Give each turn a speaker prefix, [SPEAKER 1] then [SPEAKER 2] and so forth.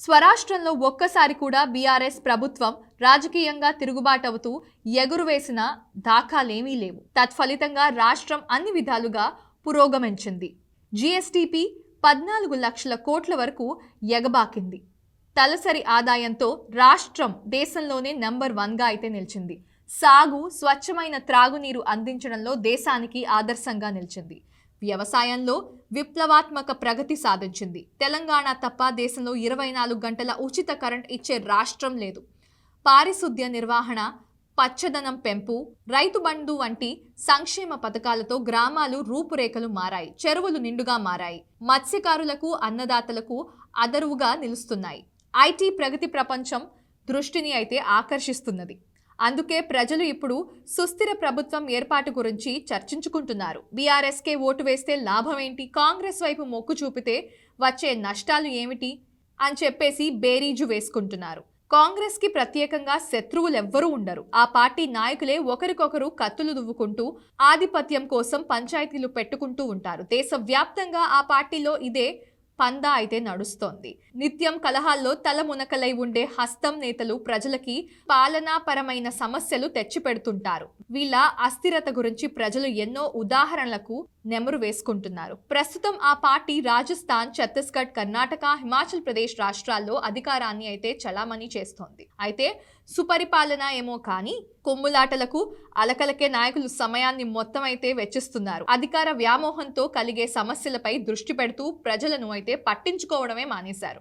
[SPEAKER 1] స్వరాష్ట్రంలో ఒక్కసారి కూడా బీఆర్ఎస్ ప్రభుత్వం రాజకీయంగా తిరుగుబాటవుతూ ఎగురువేసిన దాఖలేమీ లేవు. తత్ఫలితంగా రాష్ట్రం అన్ని విధాలుగా పురోగమించింది. జీఎస్టీపీ పద్నాలుగు లక్షల కోట్ల వరకు ఎగబాకింది. తలసరి ఆదాయంతో రాష్ట్రం దేశంలోనే నంబర్ వన్గా అయితే నిలిచింది. సాగు స్వచ్ఛమైన త్రాగునీరు అందించడంలో దేశానికి ఆదర్శంగా నిలిచింది. వ్యవసాయంలో విప్లవాత్మక ప్రగతి సాధించింది. తెలంగాణ తప్ప దేశంలో ఇరవై నాలుగు గంటల ఉచిత కరెంట్ ఇచ్చే రాష్ట్రం లేదు. పారిశుద్ధ్య నిర్వహణ పచ్చదనం పెంపు రైతు బంధు వంటి సంక్షేమ పథకాలతో గ్రామాలు రూపురేఖలు మారాయి చెరువులు నిండుగా మారాయి. మత్స్యకారులకు అన్నదాతలకు అదరువుగా నిలుస్తున్నాయి. ఐటీ ప్రగతి ప్రపంచం దృష్టిని అయితే ఆకర్షిస్తున్నది. అందుకే ప్రజలు ఇప్పుడు సుస్థిర ప్రభుత్వం ఏర్పాటు గురించి చర్చించుకుంటున్నారు. బీఆర్ఎస్కే ఓటు వేస్తే లాభం ఏంటి కాంగ్రెస్ వైపు మొక్కు చూపితే వచ్చే నష్టాలు ఏమిటి? అని చెప్పేసి బేరీజు వేసుకుంటున్నారు. కాంగ్రెస్కి ప్రత్యేకంగా శత్రువులెవ్వరూ ఉండరు. ఆ పార్టీ నాయకులే ఒకరికొకరు కత్తులు దువ్వుకుంటూ ఆధిపత్యం కోసం పంచాయతీలు పెట్టుకుంటూ ఉంటారు. దేశవ్యాప్తంగా ఆ పార్టీలో ఇదే పందా అయితే నడుస్తోంది. నిత్యం కలహాల్లో తల మునకలై ఉండే హస్తం నేతలు ప్రజలకి పాలనాపరమైన సమస్యలు తెచ్చిపెడుతుంటారు. వీళ్ళ అస్థిరత గురించి ప్రజలు ఎన్నో ఉదాహరణలకు నెమరు వేసుకుంటున్నారు. ప్రస్తుతం ఆ పార్టీ రాజస్థాన్ ఛత్తీస్గఢ్ కర్ణాటక హిమాచల్ ప్రదేశ్ రాష్ట్రాల్లో అధికారాన్ని అయితే చలామణి చేస్తోంది. అయితే సుపరిపాలన ఏమో కానీ కొమ్ములాటలకు అలకలకే నాయకులు సమయాన్ని మొత్తం అయితే వెచ్చిస్తున్నారు. అధికార వ్యామోహంతో కలిగే సమస్యలపై దృష్టి పెడుతూ ప్రజలను అయితే అయితే పట్టించుకోవడమే మానేశారు.